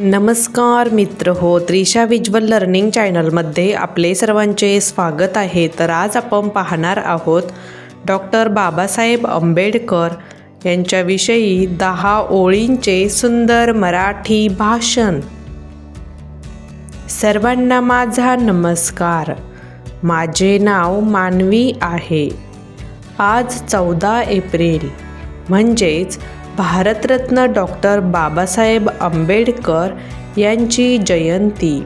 नमस्कार मित्र हो त्रिशा विज्वल लर्निंग चॅनलमध्ये आपले सर्वांचे स्वागत आहे. तर आज आपण पाहणार आहोत डॉक्टर बाबासाहेब आंबेडकर यांच्याविषयी दहा ओळींचे सुंदर मराठी भाषण. सर्वांना माझा नमस्कार. माझे नाव मानवी आहे. आज चौदा एप्रिल म्हणजेच भारतरत्न डॉक्टर बाबासाहेब आंबेडकर यांची जयंती.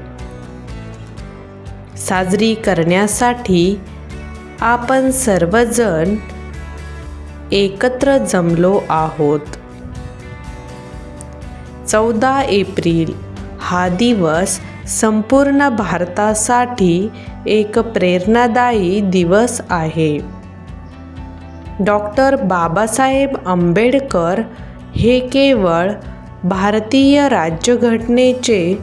साजरी करण्यासाठी आपण सर्वजण एकत्र जमलो आहोत. चौदा एप्रिल हा दिवस संपूर्ण भारतासाठी एक प्रेरणादायी दिवस आहे. डॉक्टर बाबासाहेब आंबेडकर हे केवळ भारतीय राज्यघटनेचे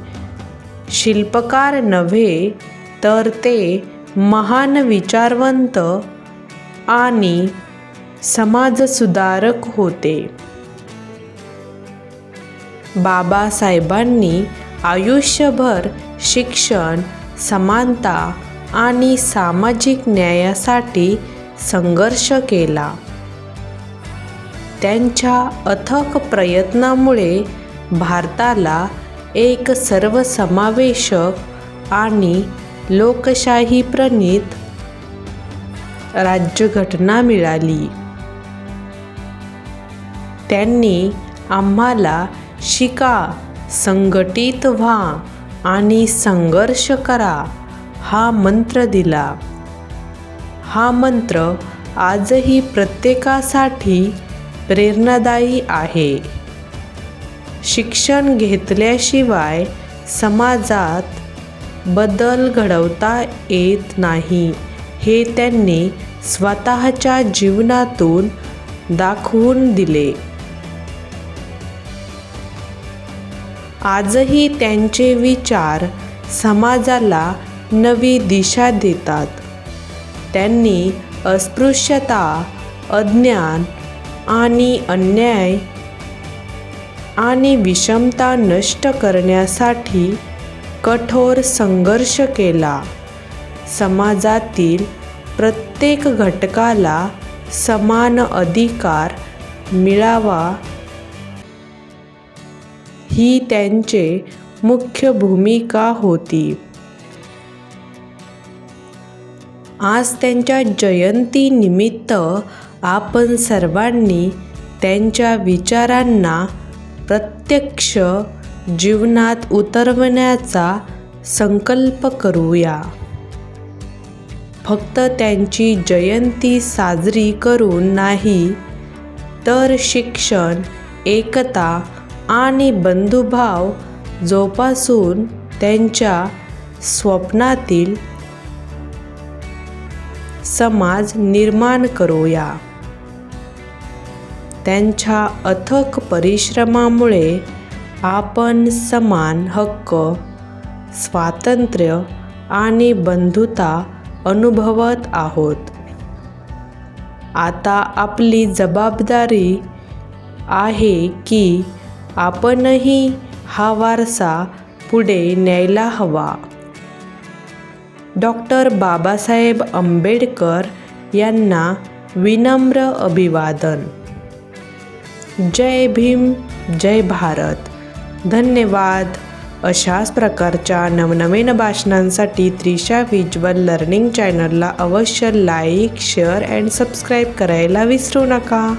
शिल्पकार नव्हे तर ते महान विचारवंत आणि समाजसुधारक होते. बाबासाहेबांनी आयुष्यभर शिक्षण समानता आणि सामाजिक न्यायासाठी संघर्ष केला. त्यांच्या अथक प्रयत्नामुळे भारताला एक सर्वसमावेशक आणि लोकशाही प्रणीत राज्यघटना मिळाली. त्यांनी आम्हाला शिका संघटित व्हा आणि संघर्ष करा हा मंत्र दिला. हा मंत्र आजही प्रत्येकासाठी प्रेरणादायी आहे. शिक्षण घेतल्याशिवाय समाजात बदल घडवता येत नाही हे त्यांनी स्वतःच्या जीवनातून दाखवून दिले. आजही त्यांचे विचार समाजाला नवी दिशा देतात. त्यांनी अस्पृश्यता अज्ञान आणि अन्याय आणि विषमता नष्ट करण्यासाठी कठोर संघर्ष केला. समाजातील प्रत्येक घटकाला समान अधिकार मिळावा. ही त्यांचे मुख्य भूमिका होती. आज त्यांच्या जयंतीनिमित्त आपण सर्वांनी त्यांच्या विचारांना प्रत्यक्ष जीवनात उतरवण्याचा संकल्प करूया. फक्त त्यांची जयंती साजरी करून नाही तर शिक्षण एकता आणि बंधुभाव जोपासून त्यांच्या स्वप्नातील समाज निर्माण करूया. त्यांच्या अथक परिश्रमामुळे आपण समान हक्क स्वातंत्र्य आणि बंधुता अनुभवत आहोत. आता आपली जबाबदारी आहे की आपणही हा वारसा पुढे न्यायला हवा. डॉक्टर बाबासाहेब आंबेडकर यांना विनम्र अभिवादन. जय भीम जय भारत. धन्यवाद. अशाच प्रकारच्या नवनवीन भाषणांसाठी त्रिशा व्हिज्युअल लर्निंग चॅनलला अवश्य लाईक शेअर अँड सबस्क्राईब करायला विसरू नका.